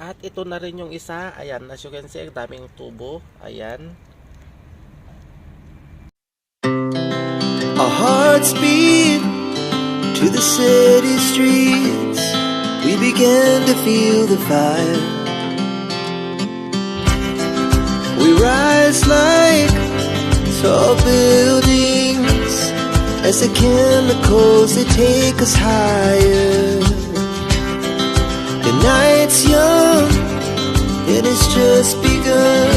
At ito na rin yung isa. Ayan, as you can see, daming tubo. Ayan. Our hearts beat to the city streets. We began to feel the fire. We rise like tall buildings as the chemicals they take us higher. Just begun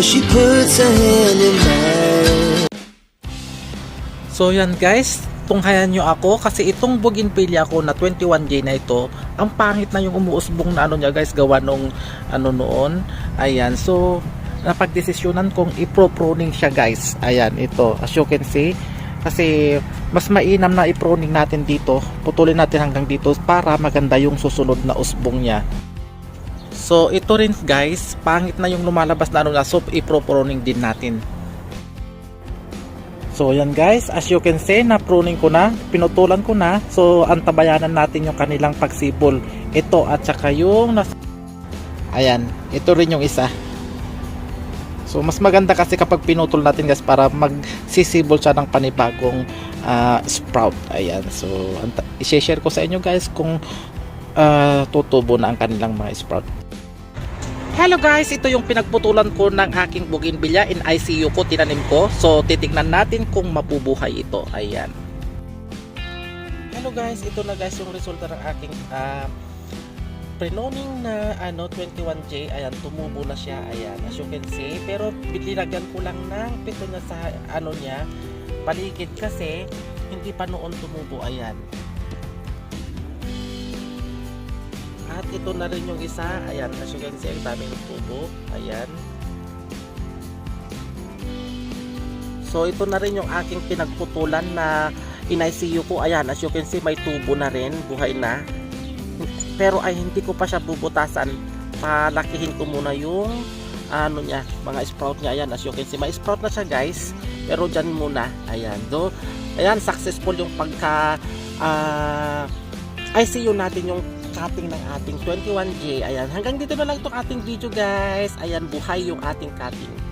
as she puts her hand in mine. So yan guys, tunghayan nyo ako kasi itong bougainvillea ko na 21J na ito, ang pangit na yung umuusbong na ano niya guys, gawa nung ano noon. Ayan, so napagdesisyonan kong ipro-pruning siya guys. Ayan, ito, as you can see. Kasi mas mainam na i-pruning natin dito. Putulin natin hanggang dito para maganda yung susunod na usbong niya. So ito rin guys, pangit na yung lumalabas na ano na, so ipro-pruning din natin. So yan guys, as you can see, na-pruning ko na, pinutulan ko na. So antabayanan natin yung kanilang pagsibol. Ito at saka yung nas Ayan, ito rin yung isa. So mas maganda kasi kapag pinutol natin guys para magsisibol siya ng panibagong ah, sprout. Ayan, so i-share ko sa inyo guys kung ah, tutubo na ang kanilang mga sprout. Hello guys, ito yung pinagputulan ko ng aking bougainvillea in ICU ko, tinanim ko. So, titignan natin kung mabubuhay ito. Ayan. Hello guys, ito na guys yung resulta ng aking ah, prenoning na ano 21J. Ayan, tumubo na siya. Ayan, as you can see. Pero binilagyan ko lang ng pito niya sa ano niya, paligid kasi hindi pa noon tumubo. Ayan. At ito na rin yung isa. Ayan, as you can see, ang daming tubo. Ayan. So, ito na rin yung aking pinagputulan na in-ICU ko. Ayan, as you can see, may tubo na rin. Buhay na. Pero ay hindi ko pa siya bubutasan. Palakihin ko muna yung ano niya, mga sprout niya. Ayan, as you can see, may sprout na siya guys. Pero dyan muna. Ayan. Do, ayan, successful yung pagka ah, ICU natin yung cutting ng ating 21J. Ayan, hanggang dito na lang itong ating video guys. Ayan, buhay yung ating cutting.